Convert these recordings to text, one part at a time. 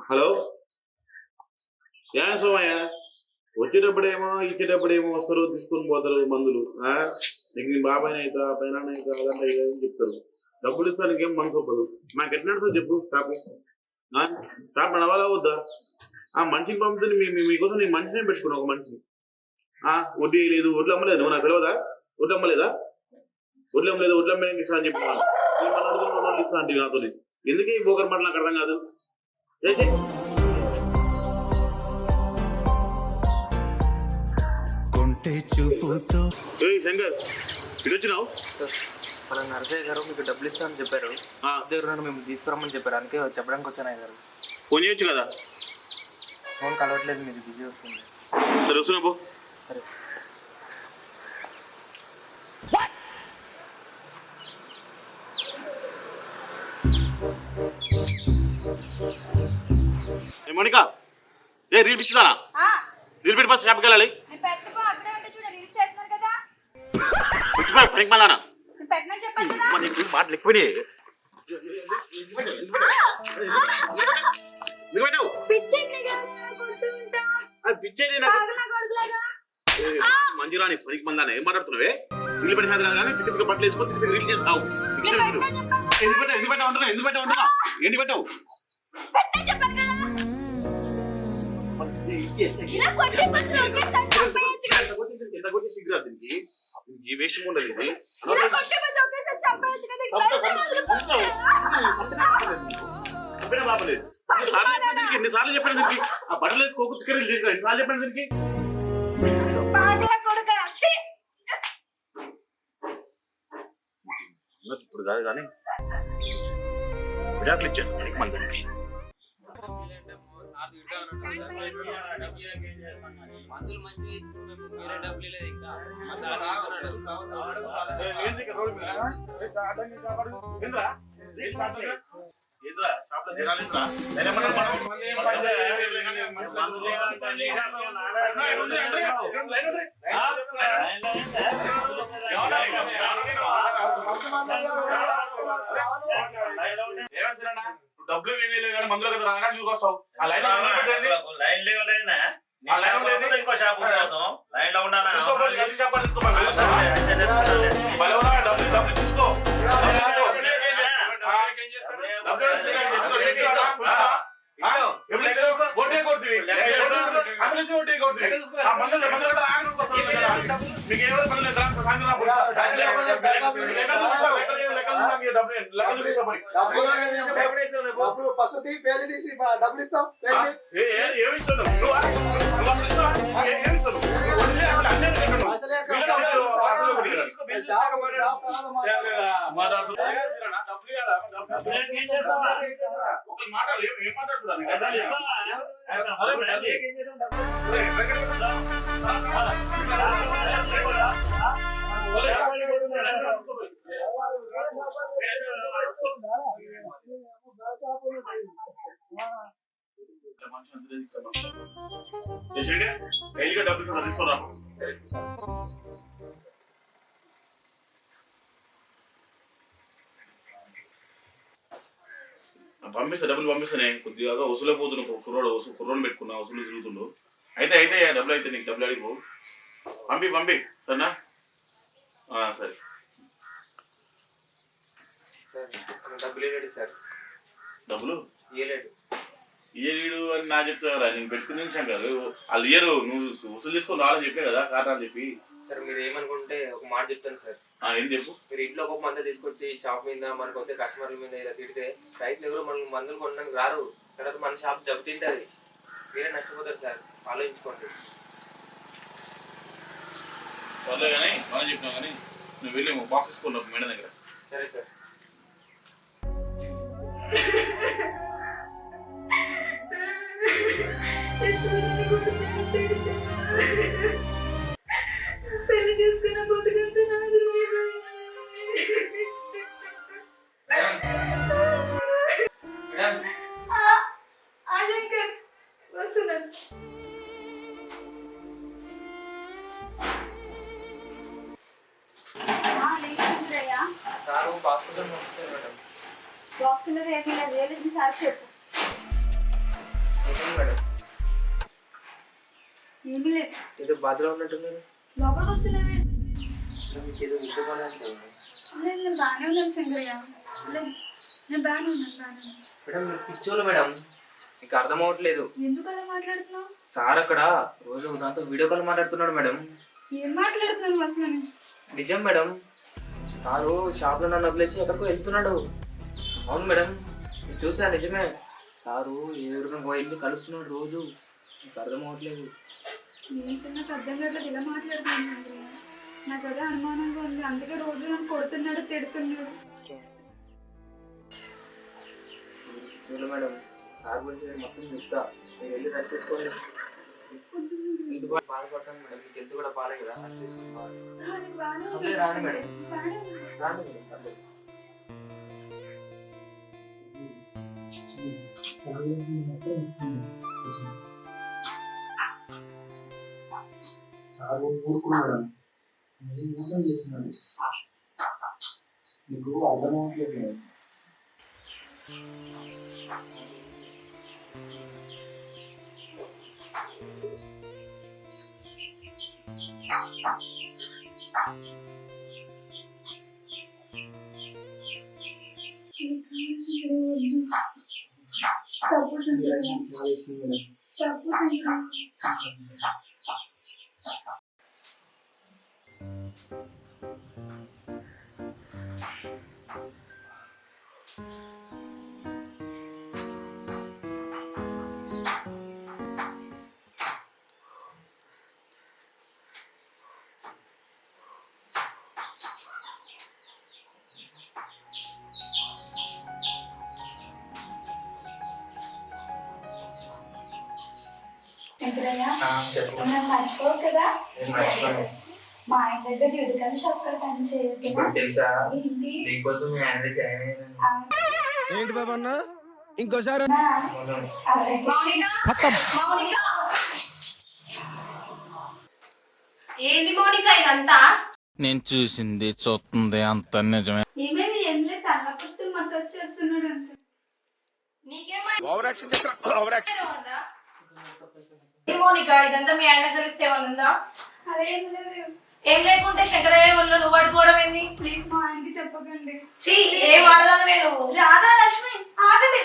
Hello? ఏ సోమయ్య? వచ్చేటప్పుడేమో ఇచ్చేటప్పుడేమో వస్తారు తీసుకొని పోతారు మందులు ఆ? నీకు నీ బాబాయ్ అయితే పైన అయితే అదంతా అని చెప్తారు. డబ్బులు ఇస్తానికి ఏం మనసు ఒప్పదు నాకు ఎట్లా నడుస్తుంది చెప్పు పాపం పాప నడవాలా వద్దా ఆ మనిషిని పంపుతుంది మీ మీకోసం నేను మనిషినే పెట్టుకున్నా ఒక మనిషిని. ఆ? వడ్డీ లేదు వడ్లు అమ్మలేదు నువ్వు నాకు తెలియదా వడ్లు అమ్మలేదా? వడ్లు అమ్మలేదు వడ్లు అమ్మడానికి ఇస్తా అని చెప్పి. ఇస్తా అంటే నాతో ఎందుకే ఈ బోకర్ మాట నాకు అర్థం కాదు? కొంటె చూపుతో ఏయ్ శంకర్ ఇటు వచ్చినావు సార్ మన నరసయ్య గారు మీకు డబ్బులు ఇస్తామని చెప్పారు. ఆ, దగ్గర నుండి మేము తీసుకురమ్మని చెప్పారు. అందుకే చెప్పడానికి వచ్చాను గారు. ఫోన్ చేయొచ్చు కదా? ఫోన్ కలవట్లేదు మీకు బిజీ వస్తుంది. సరే వస్తున్నా పో. సరే. మౌనిక ఏ రీల్ పిచ్చిదానా? రీల్ పెట్టి ఫస్ట్ షాప్కి వెళ్ళాలి. పెట్టుకో పనికి మళ్ళానా మాటలు ఎక్కువనే మంజురాని పనికి మందాన ఏం మాట్లాడుతున్నావే? రీల్ పెట్టి కాదు కానీ పిచ్చి బట్టలు వేసుకొని పిచ్చి రీల్ చేస్తావు. ఎందుకు పెట్టావు? ఎందుకు పెట్టావు? ఎందుకు పెట్టావు? ఏంటి పెట్టావు? ఈ వేషం ఉండదు ఇది ఇలా చెప్పిన ఎన్నిసార్లు చెప్పాను దీనికి ఆ బట్టలు వేసి కోకు ఎన్నిసార్లు చెప్పాను దీనికి ఇప్పుడు కాదు కానీ విడాకులు ఇచ్చేస్తాను. మన దానికి. మందులు మంచిగా ఇచ్చుకుని వేరే డబ్బులు లేదు ఇంకా మా డబ్బులు ఏమీ లేవు కానీ మందులో కదా రాగా చూసుకొస్తావు ఆ లైన్ లైన్లో లేనా ఆ లైన్లో లేదు. ఇంకో షాప్ పోతాం లైన్లో ఉన్నానా? తీసుకోవాలి ఎదురు చెప్పాలి తీసుకోవాలి బలవరా డబ్బులు డబ్బులు తీసుకో. డబ్బులు తీసుకో. ఆ? ఎప్పుడు తీసుకో? వడ్డీ కొడుతుంది. అసలు ఇచ్చి వడ్డీ కొడుతుంది. ఆ మందులు మందులు కదా ఆగడం కోసం కదా. మీకు ఏమైనా పని లేదా? సాయంత్రం రాపు. లెక్కలు చూపిస్తా, లెక్కలు లెక్కలు చూపిస్తా, మీకు డబ్బులు లెక్కలు చూపిస్తా మరి. డబ్బులు ఫస్ట్ తీ పేజీ తీసి బా- డబ్బులు ఇస్తాం. ఆ? కాదు మా- డబ్బులు తీసుకురా పంపిస్తా డబ్బులు పంపిస్తానే కొద్దిగా వసూలే పోతున్నావు కుర్రోడు వసూలు కుర్రోడు పెట్టుకున్నా వసూలు తిరుగుతుండు. అయితే అయితే డబ్బులు అయితే నీకు డబ్బులు అడిగిపో పంపి పంపి. సరేనా? ఆ, సరే. డబ్బులు డబ్బులు? ఇవ్వలేడు నా చెప్తారా నేను పెట్టుకుని శంకర్ వాళ్ళు ఇయ్యరు నువ్వు వసూలు చేసుకొని రావాలని చెప్పే కదా కారణాలు చెప్పి. సార్ మీరు ఏమనుకుంటే ఒక మాట చెప్తాను సార్. ఆ, ఏం చెప్పు? మీరు ఇంట్లో ఒక మంద తీసుకొచ్చి షాప్ మీద మనకు వచ్చే కస్టమర్ల మీద ఇలా తిడితే రైతులు ఎవరు మన మందులు కొనడానికి రారు. తర్వాత మన షాప్ జబ్బు తింటది. మీరే నష్టపోతారు సార్. ఆలోచించుకోండి. పర్లేదు కానీ మనం చెప్పినాం కానీ నువ్వు వెళ్ళి బాక్స్ తీసుకున్నావు మేడం దగ్గర. సరే సార్. పెళ్ళి చేసుకున్న బతుకంతా నాశనం ఆ, ఆ, సార్ బాక్స్ మేడం బాక్స్లో ఏమీ లేదు. ఏది సార్ చెప్పు. బాధలో ఉన్నట్టున్నారు లోపలికి వస్తున్నావే మీకు ఏదో అంటున్నారు లేదు నేను బాగానే ఉన్నాను శంకరయ్య. లేదు నేను బాగానే ఉన్నాను బాగానే ఉన్నాను. మేడం మీరు పిచ్చోళ్ళు మేడం. మీకు అర్థం అవ్వట్లేదు. ఎందుకు అలా మాట్లాడుతున్నావు? సార్ అక్కడ రోజు దాంతో వీడియో కాల్ మాట్లాడుతున్నాడు మేడం. ఏం మాట్లాడుతున్నాను అసలు? నిజం మేడం. సారు షాప్లో నన్ను వదిలేసి ఎక్కడికో వెళ్తున్నాడు. అవును మేడం నేను చూసా నిజమే. సారు ఎవరికో వెళ్ళి కలుస్తున్నాడు రోజు. మీకు అర్థం అవ్వట్లేదు. ఏం చిన్న అర్థం కావట్లేదు ఇలా మాట్లాడుతున్నాను నాకు అదే అనుమానంగా ఉంది. అందుకే రోజు నన్ను కొడుతున్నాడు తిడుతున్నాడు. చూడు మేడం సార్ గురించి నేను మొత్తం చెప్తా. మీరు వెళ్ళి రెస్ట్ బాధపడతాను మేడం. మీకు హెల్త్ కూడా బాగాలే కదా రెస్ట్ నేను. రాను మేడం. రాండి మేడం, పర్లేదు. సార్ ఊరుకున్నాడు నేను మోసం చేస్తున్నాడు నీకు అర్థమవట్లేదు మేడం. తప్పు శంకరయ్య చాలా ఇష్టం మేడం. తప్పు శంకరయ్య శంకరయ్య ఆ, నన్ను మర్చిపోవు కదా. మా ఆయన దగ్గర జీవితాలు షాప్ కూడా పని చేయదు ఇప్పుడు తెలుసా? ఏంటి? నీకోసం మీ ఆయన జాయిన్ అయ్యాను ఆ, ఏంటి బాబు అన్న? ఇంకోసారి. ఏంది మౌనిక ఇదంతా? నేను చూసింది చూస్తుంది అంత నిజమే. ఏమైంది? ఏం లేదు మసాజ్ చేస్తున్నాడు అంతే. మౌనిక ఇదంతా మీ ఆయనకు తెలిస్తే ఏమన్నా ఉందా? అదేం లేదు. ఏం లేకుంటే శంకరయ్య ఒళ్ళు నువ్వు పడుకోవడం ఏంది? ప్లీజ్ మా ఆయనకి చెప్పకండి. ఛీ, ఏం ఆడదానివే నువ్వు? రాధా లక్ష్మి ఆగండి.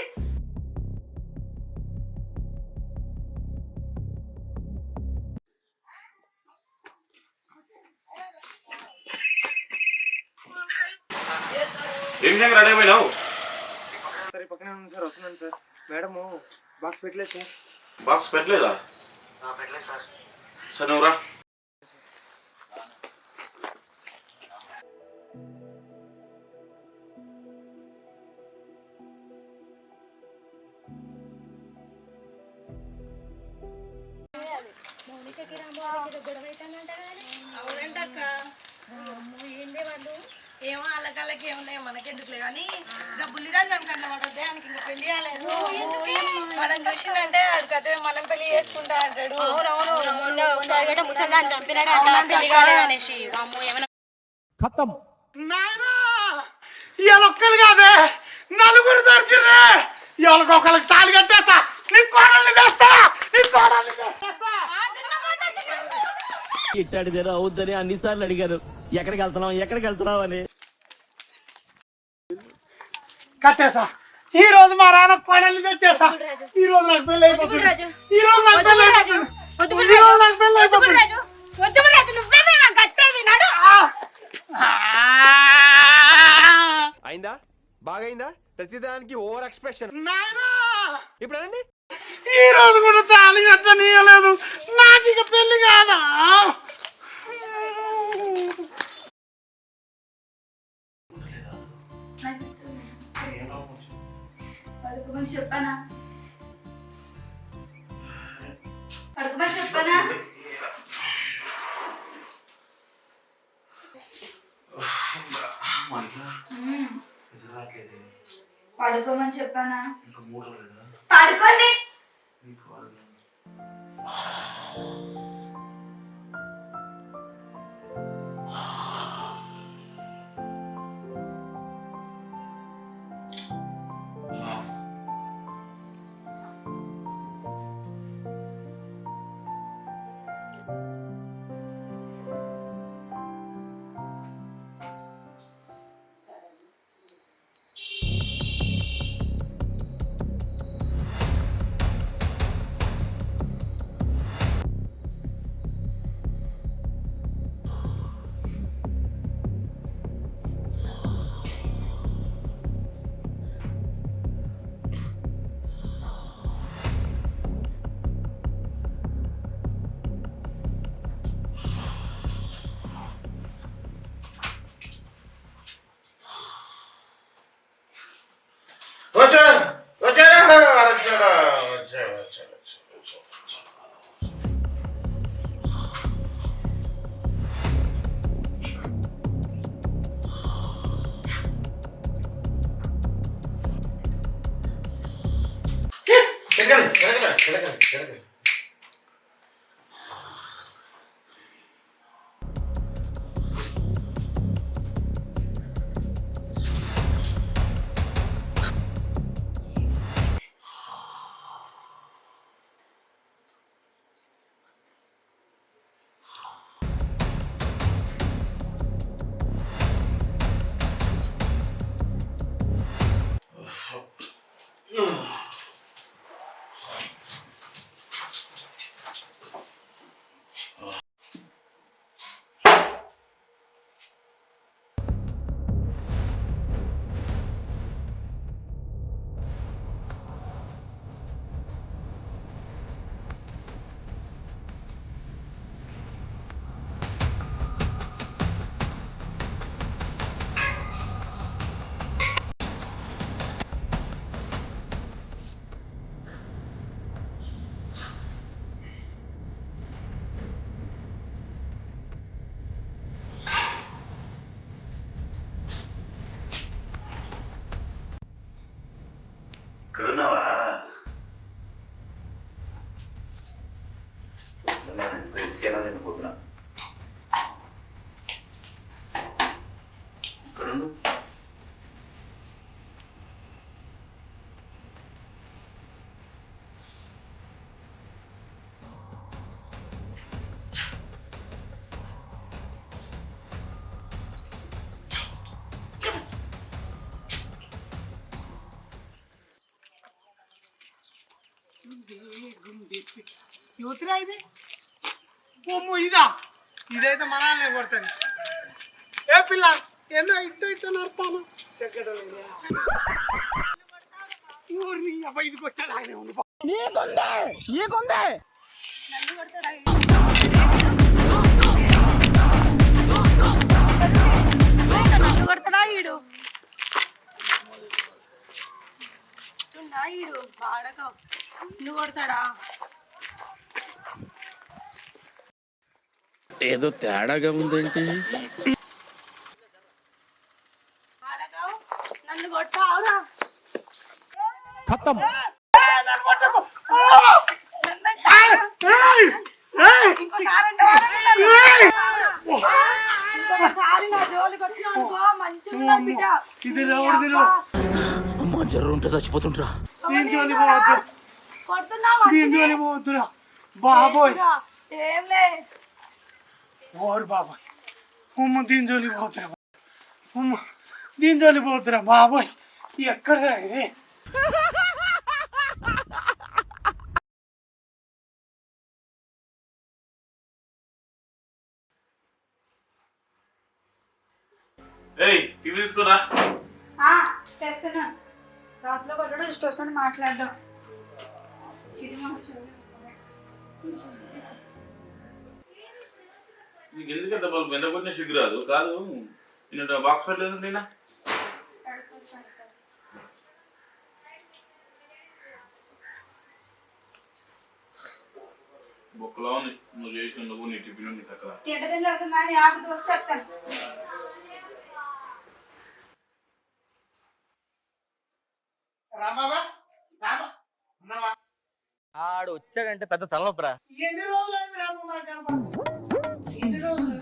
ఏం సరే పక్కనే ఉంది సార్ వస్తున్నాను సార్. మేడం బాక్స్ పెట్టలేదు సార్. బాక్స్ పెట్టలేదా? పెట్టలేదు సార్. సరే నువ్వు రా. అవునంటక్క ఏందే వాళ్ళు ఏమో ఏమున్నాయి మనకెందుకులే కానీ ఇంకా బుల్లిరాజు దానికి ఇంకా పెళ్ళి కాలేదు. మనం చూసిందంటే అదే మనం పెళ్ళి చేసుకుంటా అంటాడు. అవునవును మొన్న ఒకసారి గట్ట ముసలిదాన్ని చంపినాడంట పెళ్ళి కాలేదనేసి. అమ్మో ఏమైనా నాయనా ఇవాళ ఒక్కరు కాదే నలుగురు దొరికిర్రే. ఇవాళ ఒకరికి తాళి కట్టేస్తా నీ కోడల్ని తెస్తా నీ కోడల్ని తెస్తా. ఇట్టాడిదేదో అవుద్దని అన్నిసార్లు అడిగారు. ఎక్కడికి వెళ్తున్నావు ఎక్కడికి వెళ్తున్నావు అని. కట్టేసా. ఈ రోజు మా నాన్న కోడల్ని తెచ్చేస్తా ఈ రోజు నాకు పెళ్ళి అయిపోతుంది. ఈ రోజు నాకు పెళ్ళి అయిపోతుంది. ఈ రోజు నాకు పెళ్ళి అయిపోతుంది. అయిందా? బాగైందా? ప్రతిదానికి ఓవర్ ఎక్స్ప్రెషన్ ఇప్పుడు అనండి. ఈ రోజు కూడా తాళి కట్టనీయలేదు. నాకు ఇక పెళ్ళి కాదా? నాకు. పడుకోమని చెప్పానా? పడుకోమని చెప్పానా. పడుకోమని చెప్పానా? పడుకోండి. கிடக்குது கிடக்குது Good enough. యువతిరా ఇది? బొమ్మ ఇదా? ఇదైతే మనల్ని కొడతాను ఏ పిల్ల ఏందో ఇట్ట ఇట్ట నడతాను. ఊరిని అబ్బాయి ఇది కొట్టాలి ఉంది నన్ను కొడతాడా ఈడు? నా ఈడు? వాడక. నువ్వు కొడతాడా? ఏదో తేడాగా ఉందేంటి వాడక నన్ను కొట్టావురా. ఖతం. ఇంకోసారి అంటే వాడక నన్ను. ఇంకొకసారి నా జోలికి వచ్చిన అనుకో మంచిగా ఉన్నది బిడ్డ. ఇది ఎవరిది రా? అమ్మ జర్ర ఉంటే చచ్చిపోతుంటరా దీని జోలి పోవద్దు. కొడుతున్నావా దీని జోలి పోవద్దురా. బాబోయ్. ఏం లే ఓరు బాబాయ్ ఉమ్మ దీని జోలి పోతురా ఉమ్మ దీని జోలి పోతురా బాబోయ్ ఎక్కడ ఇది ఏయ్ టీవీ తీసుకురా ఆ, తెస్తున్నాను రాత్రిలో కొట్టడం ఇష్టం వచ్చినట్టు మాట్లాడడం చిడి మనుషులు. నీకు ఎందుకంత బల్బు? ఎంత కొట్టిన సిగ్గు రాదు. కాదు నేను బాక్స్ పెట్టలేదు నేనా బొక్కలో నువ్వు చేసిన నువ్వు నీ టిఫిన్ నీ చక్కర రామాబా రామా? ఉన్నావా? ఆడు వచ్చాడంటే పెద్ద తలనొప్పరా. ఎన్ని నాకు రోజులు?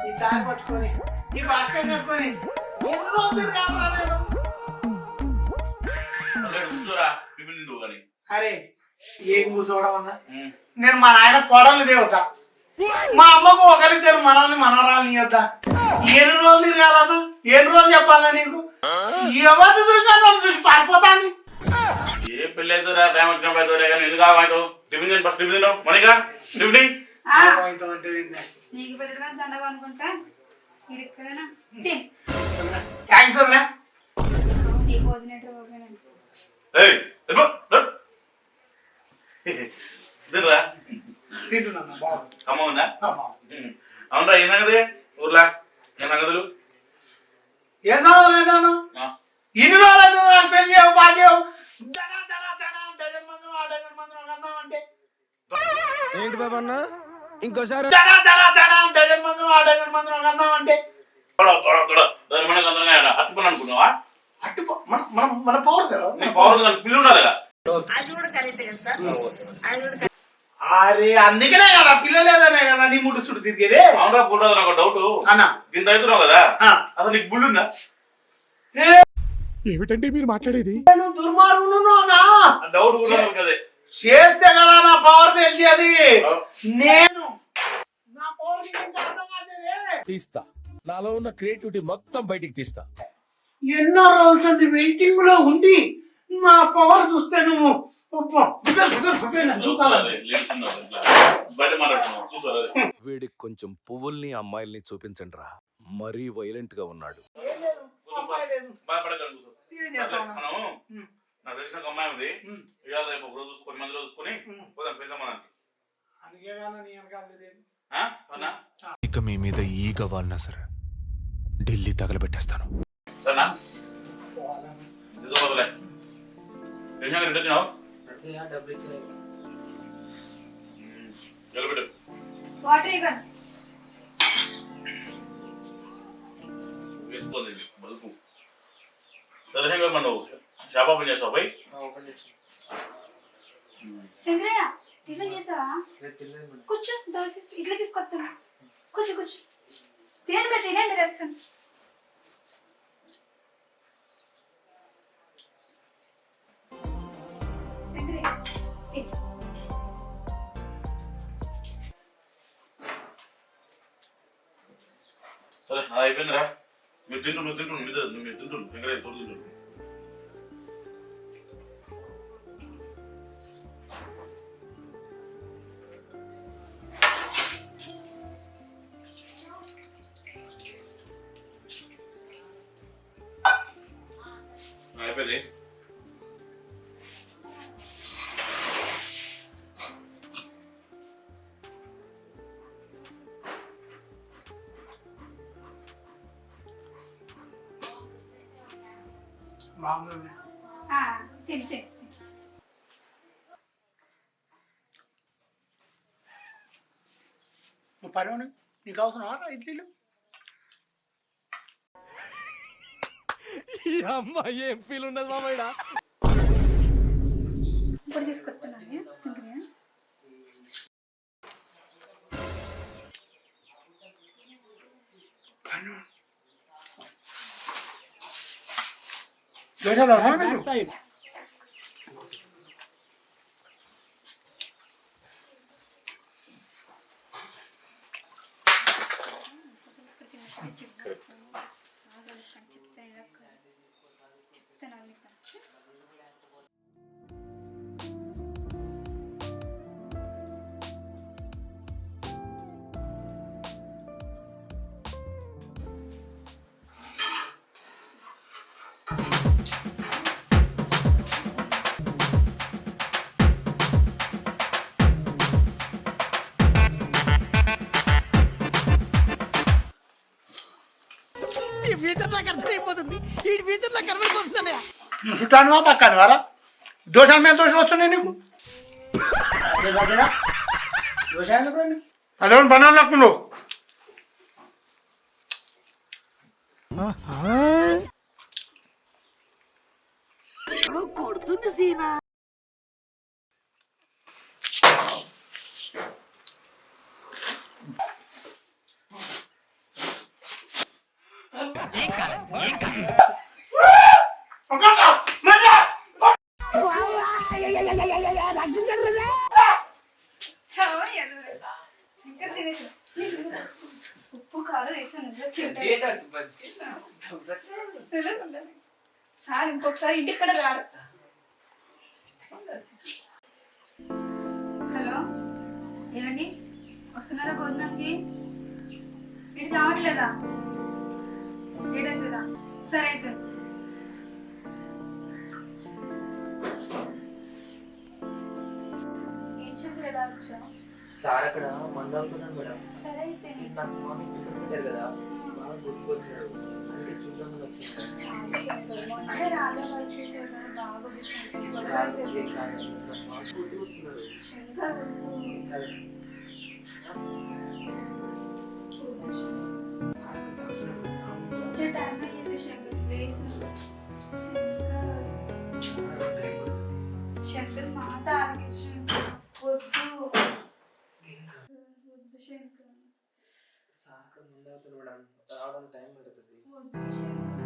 ఈ దారి పట్టుకొని ఈ భాస్కర్ కట్టుకొని ఎన్ని రోజులు రామరా నేను? అరే ఏం కూర్చోవడం అన్నా? నేను మా నాయన కోడల్ని దేవత మా అమ్మకు ఒకరిద్దరు మనల్ని మనవరాలని ఇవ్వద్దా ఎన్ని రోజులు తిరగాలను ఎన్ని రోజులు చెప్పాలా నీకు? ఎవరిని చూసినా నన్ను చూసి పారిపోతాను ఏ పెళ్ళి అయితే రా టైం వచ్చినప్పుడు అయితే కానీ ఎందుకు ఆగావు టిఫిన్ తిని ఫస్ట్ టిఫిన్ మణిగా టిఫిన్ నీకు పెట్టడం దండగా అనుకుంటా. థ్యాంక్స్ అన్నా. నీకు వదిలేటర్ ఓకేనండి ఏయ్ తిరుగు, తిరుగు. తినరా? తింటున్నా బాబు ఖమ్మం ఉందా? అమ్మా. అవునరా ఏం సంగతి? ఊర్లా? ఏం సంగతులు? ఏం ఆ. ఇన్ని రోజులు పెళ్ళి చేయవు పాట ఏంటి బాబా అన్న? ఇంకోసారి డజన్ మంది ఆ మంది ఒక దాని అట్టుకుని అనుకున్నావా? మన మన మన పౌరు పిల్లి అది కూడా కరెక్ట్ కదా సార్. అది కూడా అరే అందుకనే కదా పిల్లలేదనే కదా నీ ముడు చుట్టూ తిరిగేది. అవునరా బుల్లరాజు నాకు డౌట్ అన్న. ఇంత అవుతున్నావు కదా? ఆ. అసలు నీకు బుల్లు ఉందా? ఏమిటండి మీరు మాట్లాడేది? నేను దుర్మార్గును డౌట్ కూడా కదే చేస్తే కదా నా పవర్ తెలిసేది నేను నా పవర్. తీస్తా. నాలో ఉన్న క్రియేటివిటీ మొత్తం బయటికి తీస్తా. ఎన్నో రోజులు వెయిటింగ్లో ఉండి నా పవర్ చూస్తే నువ్వు అదే. వీడికి కొంచెం పువ్వుల్ని అమ్మాయిల్ని చూపించండి రా. మరీ వైలెంట్గా ఉన్నాడు. నాకు తెలిసిన ఒక అమ్మాయి ఉంది. ఇవాళ రేపు ఒక రోజు చూసుకొని మంది రోజు చూసుకొని. పోదాం పెద్ద మనకి అందుకే కానీ నీ వెనకాల లేదేమి. అవునా? ఇక మీ మీద ఈగ వాడినా సరే ఢిల్లీ తగలబెట్టేస్తాను. సరేనా? పోవాలని. ఇదో వదలే ఏం సంగతి తిన్నావు నడిచేయా, డబ్బులు ఇచ్చాయి నిలబెట్టు వాటర్ ఇవ్వండి. వేసుకోలేదు మనం షాప్ ఓపెన్ చేస్తావు పోయి ఓపెన్ చేసి సింగరయ్య టిఫిన్ చేసావా కూర్చో దయచేసి ఇట్లా తీసుకొస్తాను కూర్చో కూర్చో తినండి మీరు తినండి తెస్తాను సింగరయ్య తిను. సరే అయిపోయిందిరా మీరు తింటు నువ్వు తింటు మీద మీరు తింటు వెంకయ్య తోడు తింటు నువ్వు పని. నీకు అవసరం ఇడ్లీలు? ఈ అమ్మాయి ఏం ఫీల్ ఉన్నది మామయ్య ఇప్పుడు తీసుకొస్తున్నాను సింగరయ్య చెప్తాను నువ్వు చుట్టానువా పక్కన వారా? దోషాలు మీద దోషాలు వస్తున్నాయి నీకు? దోషాలు అదే పనులు నాకు నువ్వు సీనా. సార్ ఇంకొకసారి ఇంటికి కూడా రాడు హలో? ఏమండి? వస్తున్నారా భోజనానికి ఇటు రావట్లేదా? ఏడైతుందా సరే అయితే. సార్ అక్కడ మంది అవుతున్నాడు మేడం. సరే అయితే. నాకు మార్నింగ్ పెట్టారు కదా. శంకర్ మాట అయితే ఏం కాదు బాగా గుర్తుకొస్తున్నాడు శంకర్ వచ్చే టైం అయ్యింది శంకర్ ప్లీజ్ శంకర్ శంకర్ మాట ఆలకించు వద్దు వద్దు శంకర్ సార్ అక్కడ ముందే అవుతుంది